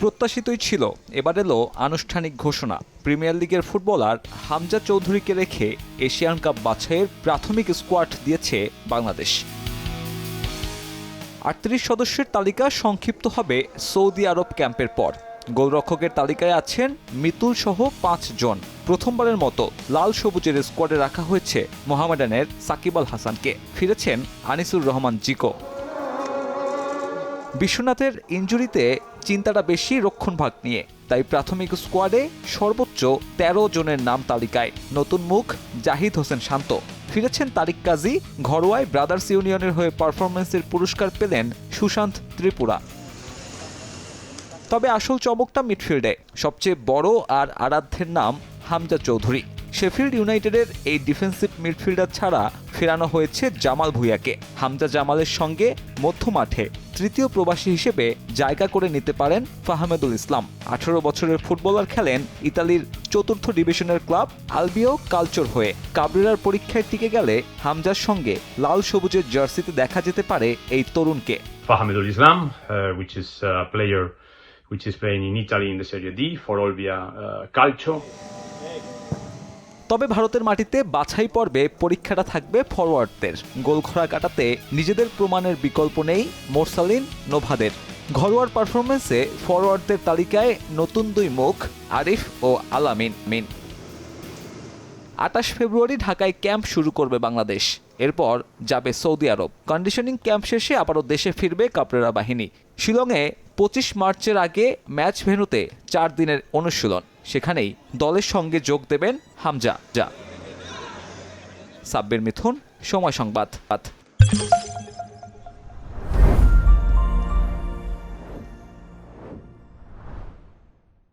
প্রত্যাশিতই ছিল। এবার এলো আনুষ্ঠানিক ঘোষণা। প্রিমিয়ার লিগের ফুটবলার হামজা চৌধুরীকে রেখে এশিয়ান কাপ বাছাইয়ের প্রাথমিক স্কোয়াড দিয়েছে বাংলাদেশ। আটত্রিশ সদস্যের তালিকা সংক্ষিপ্ত হবে সৌদি আরব ক্যাম্পের পর। গোলরক্ষকের তালিকায় আছেন মিতুল সহ পাঁচ জন। প্রথমবারের মতো লাল সবুজের স্কোয়াডে রাখা হয়েছে মোহামেডানের সাকিব আল হাসানকে। ফিরেছেন আনিসুর রহমান জিকো। বিশ্বনাথের ইঞ্জুরিতে চিন্তাটা বেশি রক্ষণভাগ নিয়ে, তাই প্রাথমিক স্কোয়াডে সর্বোচ্চ ১৩ জনের নাম তালিকায়। নতুন মুখ জাহিদ হোসেন শান্ত। ফিরেছেন তারিক কাজী, ঘরোয়ায় ব্রাদার্স ইউনিয়নের হয়ে পারফরমেন্সের পুরস্কার পেলেন সুশান্ত ত্রিপুরা। তবে আসল চমকটা মিডফিল্ডে, সবচেয়ে বড় আর আরাধ্যের নাম হামজা চৌধুরী। শেফিল্ড ইউনাইটেডের এই ডিফেন্সিভ মিডফিল্ডার ছাড়া ফেরানো হয়েছে জামাল ভুঁইয়াকে। হামজা জামালের সঙ্গে মধ্যমাঠে তৃতীয় প্রবাসী হিসেবে জায়গা করে নিতে পারেন ফাহমেদুল ইসলাম। আঠারো বছরের ফুটবলার খেলেন ইতালির চতুর্থ ডিভিশনের ক্লাব আলবিও কালচর হয়ে। কাবরেরার পরীক্ষায় টিকে গেলে হামজার সঙ্গে লাল সবুজের জার্সিতে দেখা যেতে পারে এই তরুণকে। ফাহমেদুল ইসলাম uh, which is a player which is playing in Italy in the Serie D for Olbia uh, Calcio. তবে ভারতের মাটিতে বাছাই পর্বে পরীক্ষাটা থাকবে ফরওয়ার্ডদের গোলখরা কাটাতে নিজেদের প্রমাণের বিকল্প নেই মোরসালিন নোভাদের। ঘরোয়ার পারফরমেন্সে ফরওয়ার্ডদের তালিকায় নতুন দুই মুখ, আরিফ ও আলামিন মিন। আটাশ ফেব্রুয়ারি ঢাকায় ক্যাম্প শুরু করবে বাংলাদেশ। এরপর যাবে সৌদি আরব। কন্ডিশনিং ক্যাম্প শেষে আবারও দেশে ফিরবে কাপড়েরা বাহিনী। শিলংয়ে পঁচিশ মার্চের আগে ম্যাচ ভেন্যুতে চার দিনের অনুশীলন। সেখানেই দলের সঙ্গে যোগ দেবেন হামজা। যা সাব্বির মিথুন সময় সংবাদ।